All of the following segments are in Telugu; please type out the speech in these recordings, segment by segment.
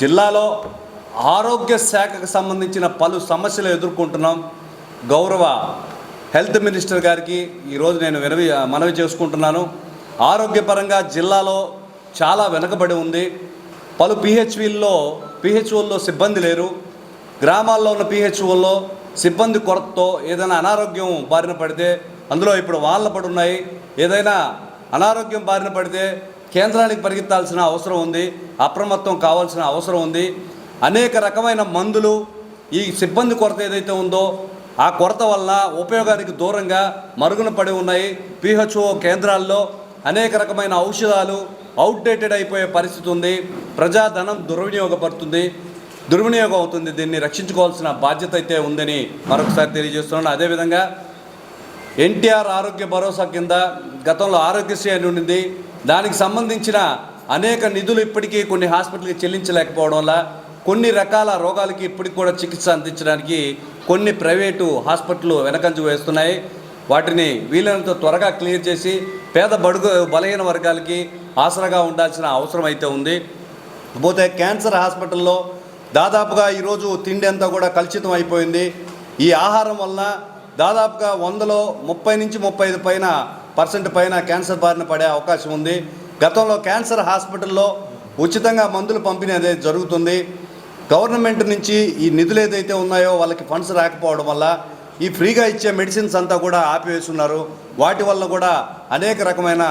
జిల్లాలో ఆరోగ్య శాఖకు సంబంధించిన పలు సమస్యలు ఎదుర్కొంటున్నాం. గౌరవ హెల్త్ మినిస్టర్ గారికి ఈరోజు నేను వినవి మనవి చేసుకుంటున్నాను. ఆరోగ్యపరంగా జిల్లాలో చాలా వెనుకబడి ఉంది. పలు పిహెచ్విల్లో పిహెచ్ఓల్లో సిబ్బంది లేరు. గ్రామాల్లో ఉన్న పిహెచ్ఓల్లో సిబ్బంది కొరతతో ఏదైనా అనారోగ్యం బారిన పడితే అందులో ఇప్పుడు వాళ్ళ పడున్నాయి. ఏదైనా అనారోగ్యం బారిన పడితే కేంద్రానికి పరిగెత్తాల్సిన అవసరం ఉంది అప్రమత్తం కావాల్సిన అవసరం ఉంది. అనేక రకమైన మందులు ఈ సిబ్బంది కొరత ఏదైతే ఉందో ఆ కొరత వల్ల ఉపయోగానికి దూరంగా మరుగున పడి ఉన్నాయి. పిహెచ్ఓ కేంద్రాల్లో అనేక రకమైన ఔషధాలు అవుట్డేటెడ్ అయిపోయే పరిస్థితి ఉంది. ప్రజాధనం దుర్వినియోగపడుతుంది. దుర్వినియోగం అవుతుంది. దీన్ని రక్షించుకోవాల్సిన బాధ్యత అయితే ఉందని మరొకసారి తెలియజేస్తున్నాను. అదేవిధంగా ఎన్టీఆర్ ఆరోగ్య భరోసా కింద గతంలో ఆరోగ్యశ్రీ అని ఉండింది. దానికి సంబంధించిన అనేక నిధులు ఇప్పటికీ కొన్ని హాస్పిటల్కి చెల్లించలేకపోవడం వల్ల కొన్ని రకాల రోగాలకి ఇప్పటికి కూడా చికిత్స అందించడానికి కొన్ని ప్రైవేటు హాస్పిటల్ వెనకంజు వేస్తున్నాయి. వాటిని వీలైనంత త్వరగా క్లియర్ చేసి పేద బడుగు బలహీన వర్గాలకి ఆసరాగా ఉండాల్సిన అవసరం అయితే ఉంది. పోతే క్యాన్సర్ హాస్పిటల్లో దాదాపుగా ఈరోజు తిండి అంతా కూడా కలుషితం అయిపోయింది. ఈ ఆహారం వలన దాదాపుగా వందలో ముప్పై నుంచి ముప్పై ఐదు పైన పర్సెంట్ పైన క్యాన్సర్ బారిన పడే అవకాశం ఉంది. గతంలో క్యాన్సర్ హాస్పిటల్లో ఉచితంగా మందులు పంపిణీ అనేది జరుగుతుంది. గవర్నమెంట్ నుంచి ఈ నిధులు ఏదైతే ఉన్నాయో వాళ్ళకి ఫండ్స్ రాకపోవడం వల్ల ఈ ఫ్రీగా ఇచ్చే మెడిసిన్స్ అంతా కూడా ఆపివేస్తున్నారు. వాటి వల్ల కూడా అనేక రకమైన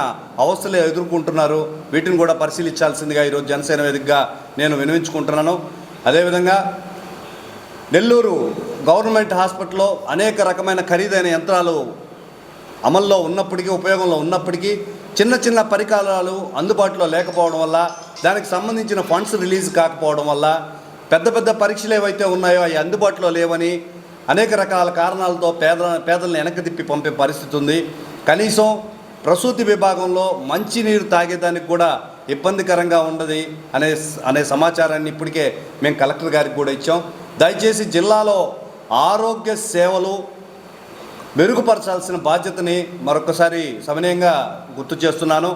అవస్థలు ఎదుర్కొంటున్నారు. వీటిని కూడా పరిశీలించాల్సిందిగా ఈరోజు జనసేన వేదికగా నేను వినవించుకుంటున్నాను. అదేవిధంగా నెల్లూరు గవర్నమెంట్ హాస్పిటల్లో అనేక రకమైన ఖరీదైన యంత్రాలు అమల్లో ఉన్నప్పటికీ ఉపయోగంలో ఉన్నప్పటికీ చిన్న చిన్న పరికరాలు అందుబాటులో లేకపోవడం వల్ల దానికి సంబంధించిన ఫండ్స్ రిలీజ్ కాకపోవడం వల్ల పెద్ద పెద్ద పరీక్షలు ఏవైతే ఉన్నాయో అవి అందుబాటులో లేవని అనేక రకాల కారణాలతో పేద పేదలను వెనక్కి తిప్పి పంపే పరిస్థితి ఉంది. కనీసం ప్రసూతి విభాగంలో మంచినీరు తాగేదానికి కూడా ఇబ్బందికరంగా ఉండదు అనే అనే సమాచారాన్ని ఇప్పటికే మేము కలెక్టర్ గారికి కూడా ఇచ్చాం. దయచేసి జిల్లాలో ఆరోగ్య సేవలు మెరుగుపరచాల్సిన బాధ్యతని మరొకసారి సమనీయంగా గుర్తు చేస్తున్నాను.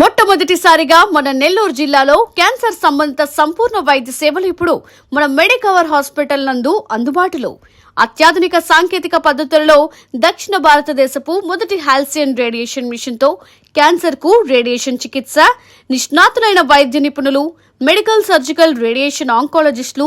మొట్టమొదటిసారిగా మన నెల్లూరు జిల్లాలో క్యాన్సర్ సంబంధిత సంపూర్ణ వైద్య సేవలు ఇప్పుడు మన మెడికవర్ హాస్పిటల్ నందు అందుబాటులో. అత్యాధునిక సాంకేతిక పద్ధతులలో దక్షిణ భారతదేశపు మొదటి హాల్సియన్ రేడియేషన్ మిషన్తో క్యాన్సర్కు క్యాన్సర్కు రేడియేషన్ చికిత్స నిష్ణాతులైన వైద్య నిపుణులు మెడికల్ సర్జికల్ రేడియేషన్ ఆంకాలజిస్టులు